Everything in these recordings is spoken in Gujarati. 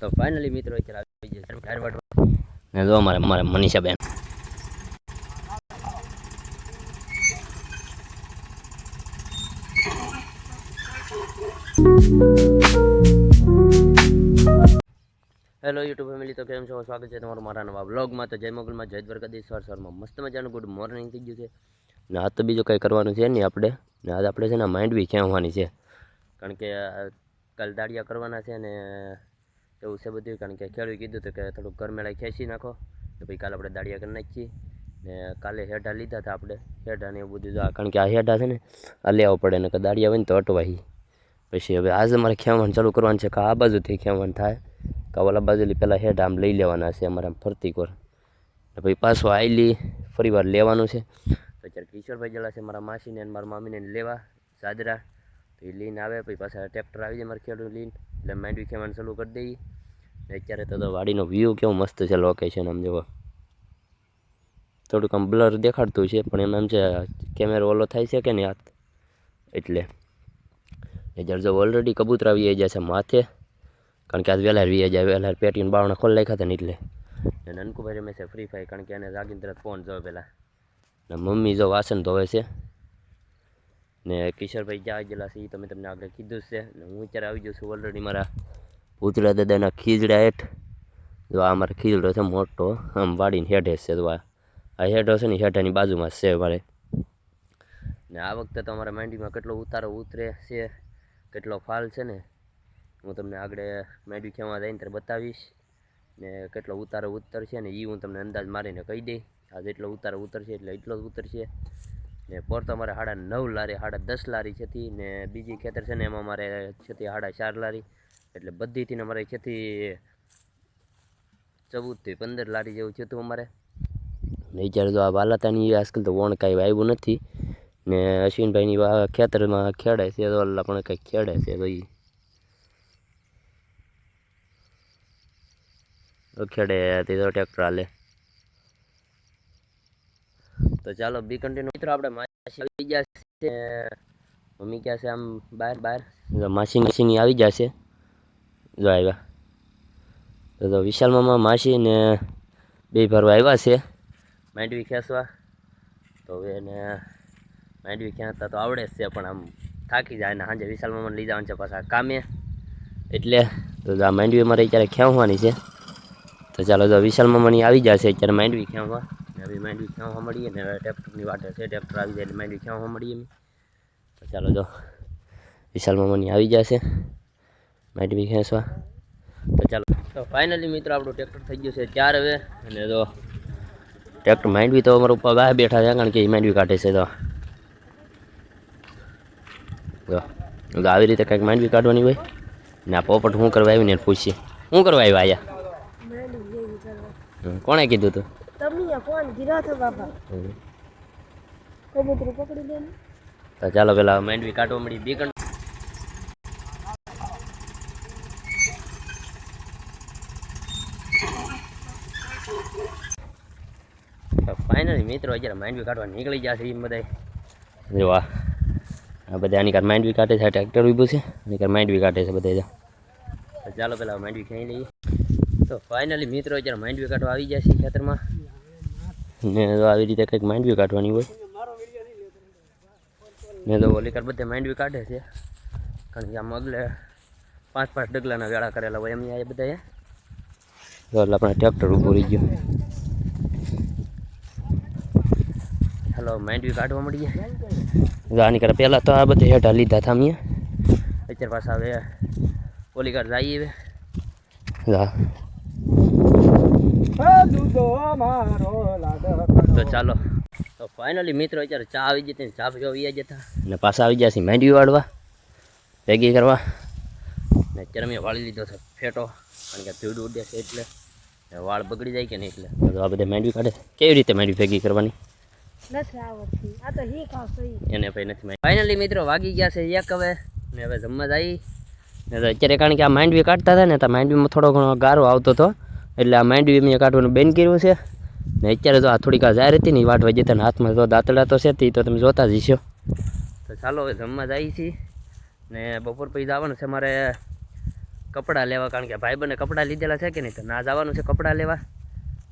તો ફાઇનલી મિત્રો અત્યારે આવી ગયા ટાયર ને જો અમારે અમારે મનીષાબેન હેલો યુટ્યુબ ફેમિલી તો કેમ છો? સ્વાગત છે તમારું મારા નવા બ્લોગમાં તો જય મોગલમાં જય દ્વારકાધીશ. સવાર સવારમાં મસ્ત મજાનું ગુડ મોર્નિંગ થઈ ગયું છે. ને આજ તો બીજું કંઈ કરવાનું છે નહીં આપણે. ને આજ આપણે છે ને માઇન્ડ બી ખેંચવાની છે? કારણ કે આ કાલ દાડિયા કરવાના છે ને એવું છે બધું કારણ કે ખેડૂત કીધું હતું કે થોડુંક ઘરમેળા ખેંચી નાખો. તો પછી કાલે આપણે દાડિયા કરી નાખીએ. ને કાલે હેઠા લીધા હતા આપણે. હેઠા ને એવું બધું કારણ કે આ હેઠા છે ને, આ લેવા પડે ને કે દાડિયા હોય ને તો અટવાઈ પછી હવે આજે અમારે ખેવાનું ચાલુ કરવાનું છે, કે આ બાજુથી ખેવાનું થાય. કે ઓલા બાજુથી પહેલાં હેઠ આમ લઈ લેવાના છે અમારે આમ ફરતી કોર. પછી પાછો આઈલી ફરી વાર લેવાનું છે. તો અત્યારે કિશોરભાઈ જલા છે, મારા માસીને મારા મામીને લેવા, સાદરા. એ લીન આવે, પછી પાછા ટ્રેક્ટર આવી જાય મારે ખેડૂત લીન, એટલે માંડવી ખેવાનું ચાલુ કરી દઈએ. અત્યારે તો વાડીનો વ્યૂ કેવો મસ્ત છે લોકેશન આમ જુઓ. થોડુંક આમ બ્લર દેખાડતું છે, પણ એમ આમ છે કેમેરો ઓલો થાય છે કે નહીં હાથ? એટલે. એ જ્યારે જો ઓલરેડી કબૂતર આવી જાય છે માથે, કારણ કે આજ વહેલા વી જાય, વહેલા પેટીને બાવણા ખોલ નાખ્યા ને એટલે. ને નનકુભાઈ રમે છે ફ્રી ફાયર કારણ કે એને તરત ફોન જોવે પહેલાં ને મમ્મી જો વાસણ ધોવે છે ને કિશોરભાઈ જ્યાં ગયેલા છે એ તમે તમને આગળ કીધું છે. ને હું અત્યારે આવી જાઉં છું ઓલરેડી મારા પૂતળા દાદાના ખીજડા હેઠ. જો આ મારો ખીજડો છે મોટો, આમ વાડીને હેઠે છે તો આ. હેઠો છે ને હેઠાની બાજુમાં છે મારે. ને આ વખતે તો અમારા માંડીમાં કેટલો ઉતારો ઉતરે છે, કેટલો ફાલ છે ને, હું તમને આગળ માંડવી ખેવા જઈને ત્યારે બતાવીશ. ને કેટલો ઉતારો ઉતરશે ને એ હું તમને અંદાજ મારીને કહી દઈ આ જેટલો ઉતારો ઉતરશે, એટલે એટલો જ ઉતરશે. ને પોર તો અમારે સાડા નવ લારી સાડા દસ લારી છેથી ને બીજી ખેતર છે ને એમાં અમારે છેથી સાડા ચાર લારી. એટલે બધીથી ને અમારે છેથી ચૌદથી પંદર લારી જેવું છે તું અમારે. ને જ્યારે જો આ વાલાતાની આજકાલ તો વણ કાંઈ આવ્યું નથી. ને અશ્વિનભાઈની ખેતરમાં ખેડે છે, તો ઓલા પણ કંઈક ખેડે છે ભાઈ. ખેડે તે તો ટ્રેક્ટર હાલે. તો ચાલો બી કન્ટિન્યુ મિત્રો, આપણે માસી આવી ગયા મમ્મી ક્યાં છે? આમ બહાર બહાર. જો, માસી માસીની આવી જશે જો આવ્યા. તો વિશાલ મામા, માસી ને બે ભરવા આવ્યા છે. માંડવી ખેંચવા. તો હવે એને માંડવી ખેંચતા તો આવડે જ છે, પણ આમ થાકી જાય ને સાંજે વિશાલ મામાને લઈ જવાનું છે પાછા કામે. એટલે તો આ માંડવી અમારે અત્યારે ખેંચવાની છે. તો ચાલો તો વિશાલ મામાની આવી જશે અત્યારે માંડવી ખેંચવા. હવે માંડવી ક્યાં મળીએ ને હવે ટ્રેક્ટરની વાટે છે ટ્રેક્ટર આવી જાય એટલે માંડવી ખેંચવા મળીએ તો ચાલો જો વિશાલ મામાની આવી જશે માંડવી ખેંચવા. તો ચાલો તો ફાઇનલી મિત્રો આપણું ટ્રેક્ટર થઈ ગયું છે ચાર હવે. અને તો ટ્રેક્ટર માંડવી તો અમારા ઉપર બહાર બેઠા છે કારણ કે એ માંડવી કાઢે છે તો. આવી રીતે કંઈક માંડવી કાઢવાની હોય. ને આ પોપટ શું કરવા આવીને પૂછીએ. શું કરવા આવ્યા આયા હમ, કોણે કીધું તું? તમે ફોન કર્યો હતો બાપા. કબૂતરું પકડી લે તો ચાલો પેલા મેંડવી કાઢવા મળી બીકણ કણ ફાઇનલી મિત્રો અત્યારે માંડવી કાઢવા નીકળી જશે એ બધા જો આ આ બધા આની કાર માંડવી કાઢે છે ટ્રેક્ટર ઊભું છે આની કાર માંડવી કાઢે છે બધા ચાલો પેલા માંડવી ખાઈ લઈએ. તો ફાઇનલી મિત્રો અત્યારે વ્યૂ કાઢવા આવી જાય છે ખેતરમાં. ને તો આવી રીતે કંઈક માંડવી કાઢવાની હોય. ને તો ઓલી બધે બધે વ્યૂ કાઢે છે. કારણ કે આમ અગલે પાંચ પાંચ ડગલાના વેળા કરેલા હોય એમ આ બધા એટલે આપણે ટ્રેક્ટર ઊભું રહી ગયું. હલો માઇન્ડ વ્યૂ કાઢવા મળી ગયા આની કરે પહેલાં તો આ બધે હેઠા લીધા હતા અમે અત્યારે પાછા હવે ઓલી કાર જઈએ હવે. હા તો ચાલો. તો ફાઇનલી મિત્રો અત્યારે ચા આવી જતી ને ચા પીવા આવી જતા ને પાછા આવી ગયા છે માંડવી વાળવા ભેગી કરવા. ને અત્યારે મેં વાળી લીધો છે ફેટો કારણ કે ધૂળ ઉડે છે એટલે. વાળ બગડી જાય કે નહીં એટલે. તો આ બધા મેંડવી કાઢે. કેવી રીતે માંડવી ભેગી કરવાની? આ તો હી ખાવશો ઈ એને ભાઈ નથી ફાઇનલી મિત્રો વાગી ગયા છે એક હવે. ને હવે જમવા જઈ ને અત્યારે કારણ કે આ માંડવી કાઢતા હતા ને તો માંડવીમાં થોડો ઘણો ગારો આવતો હતો. એટલે આ માંડવી મેં કાઢવાનું બેન કર્યું છે. ને અત્યારે તો આ થોડીક આ જાહેર હતી ને વાટ જતા ને, હાથમાં તો દાંતડા તો છે તે તો તમે જોતા જ હશો. તો ચાલો હવે જમવા જઈએ છીએ. ને બપોર પછી જવાનું છે મારે કપડાં લેવા, કારણ કે ભાઈબંધને કપડાં લીધેલા છે કે નહીં, તો ના જવાનું છે કપડાં લેવા.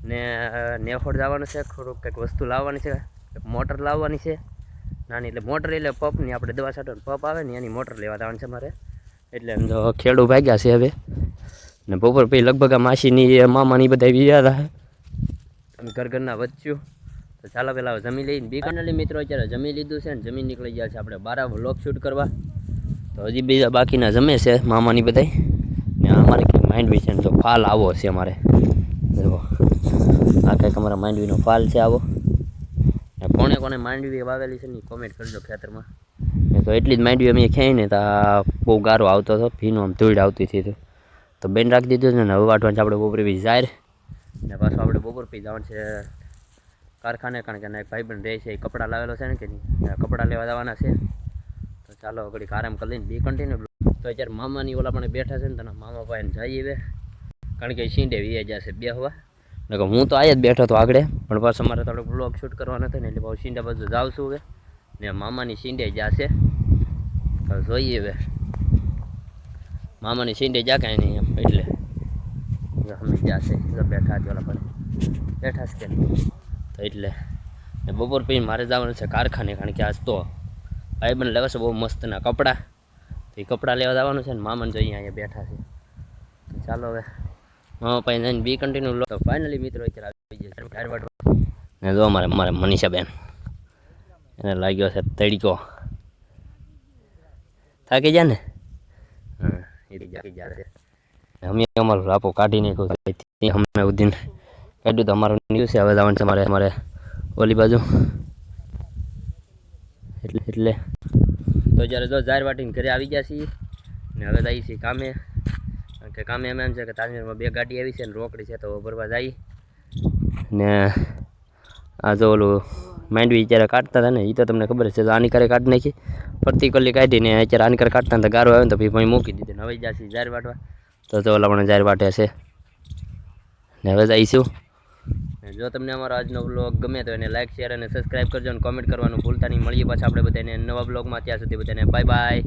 ને નેહોડ જવાનું છે, થોડુંક કંઈક વસ્તુ લાવવાની છે મોટર લાવવાની છે. નાની એટલે મોટર એટલે પંપની આપણે દવા છાંટવાનું, પંપ આવે ને એની મોટર લેવા જવાની છે મારે. એટલે જો ખેડૂ ભાગ્યા છે હવે. ને બપોર પછી લગભગ આ માસીની મામાની બધા બીજા હતા અમે ઘર ઘરના વચ્ચ્યું તો ચાલો પેલા હવે જમી લઈને બી ફાઇનલી મિત્રો અત્યારે જમી લીધું છે ને, જમીન નીકળી ગયા છે આપણે બારા વ્લોગ શૂટ કરવા. તો હજી બીજા બાકીના જમે છે મામાની બધાય. ને અમારે કંઈક માંડવી છે ને, તો ફાલ આવો છે અમારે. જુઓ. આ કંઈક અમારા માંડવીનો ફાલ છે આવો. ને કોણે કોને માંડવી વાવેલી છે ને કોમેન્ટ કરજો ખેતરમાં. તો એટલી જ માંડવી અમે ખેંચીને તો બહુ ગારો આવતો હતો, ભીનો આમ ધૂળ આવતી હતી તો. તો બેન રાખી દીધું છે ને હવે વાટવાનું છે આપણે બપોર પછી જાહેર. ને પાછું આપણે બપોર પી જવાનું છે કારખાને, કારણ કે એક ભાઈબંધ રહે છે, એ કપડાં લાવેલો છે ને કે નહીં? કપડાં લેવા જવાના છે. તો ચાલો ઘડીક આરામ કરી લઈને બી કન્ટિન્યુ તો અત્યારે મામાની ઓલા પણ બેઠા છે ને તને મામા ભાઈને જઈએ હવે. કારણ કે સીંડે વીએ જશે બે હવા. નકર હું તો આયા જ બેઠો હતો આગળ, પણ પાછો અમારે થોડો બ્લોગ શૂટ કરવાનો હતો ને એટલે પાછું સીંડા બધું છું હવે. ને મામાની સીંડે જશે તો જોઈએ હવે. મામાની શીંડે જા કાંઈ નહીં એમ એટલે. અમે જશે બેઠા જ ઓલા પણ બેઠા છે તો એટલે. ને બપોર પછી મારે જવાનું છે કારખાને કારણ કે આજ તો ભાઈ બને લેવા છે બહુ મસ્તના કપડાં. તો એ કપડાં લેવા જવાનું છે ને મામાને જો અહીંયા બેઠા છે. તો ચાલો હવે. મામા પાસે જઈને બી કન્ટિન્યુ લો. તો ફાઇનલી મિત્રો અત્યારે આવી ટાયર ને જો મારે મારે મનીષાબેન એને લાગ્યો છે તડકો. થાકી જાય ને? હા અમે અમારો રાપો કાઢી નાખ્યો અમે ઉદીન કાઢ્યું તો અમારું ન્યૂઝ છે હવે જવાનું છે મારે અમારે ઓલી બાજુ. એટલે એટલે. તો જ્યારે જો જાહેર વાટીને ઘરે આવી ગયા છીએ ને હવે જઈએ છીએ કામે. કારણ કે કામે એમ એમ છે કે તાજમેરમાં બે ગાડી આવી છે ને રોકડી છે તો ભરવા જાય. ને આ જો ઓલું માંડવી જ્યારે કાઢતા હતા ને એ તો તમને ખબર છે આની કરે કાઢી નાખી. ફરતી કલી કાઢીને અત્યારે આની કરે કાઢતા હતા ગારો આવે ને તો ભાઈ મૂકી દીધી હવે જાસી જાર વાટવા તો તો ઓલા પણ જાર વાટે છે. ને હવે જઈશું. જો તમને અમારો આજનો બ્લોગ ગમે તો એને લાઇક શેર અને સબસ્ક્રાઈબ કરજો અને કોમેન્ટ કરવાનું ભૂલતા નહીં. મળીએ પાછા આપણે બધાને નવા બ્લોગમાં ત્યાં સુધી બધાને બાય બાય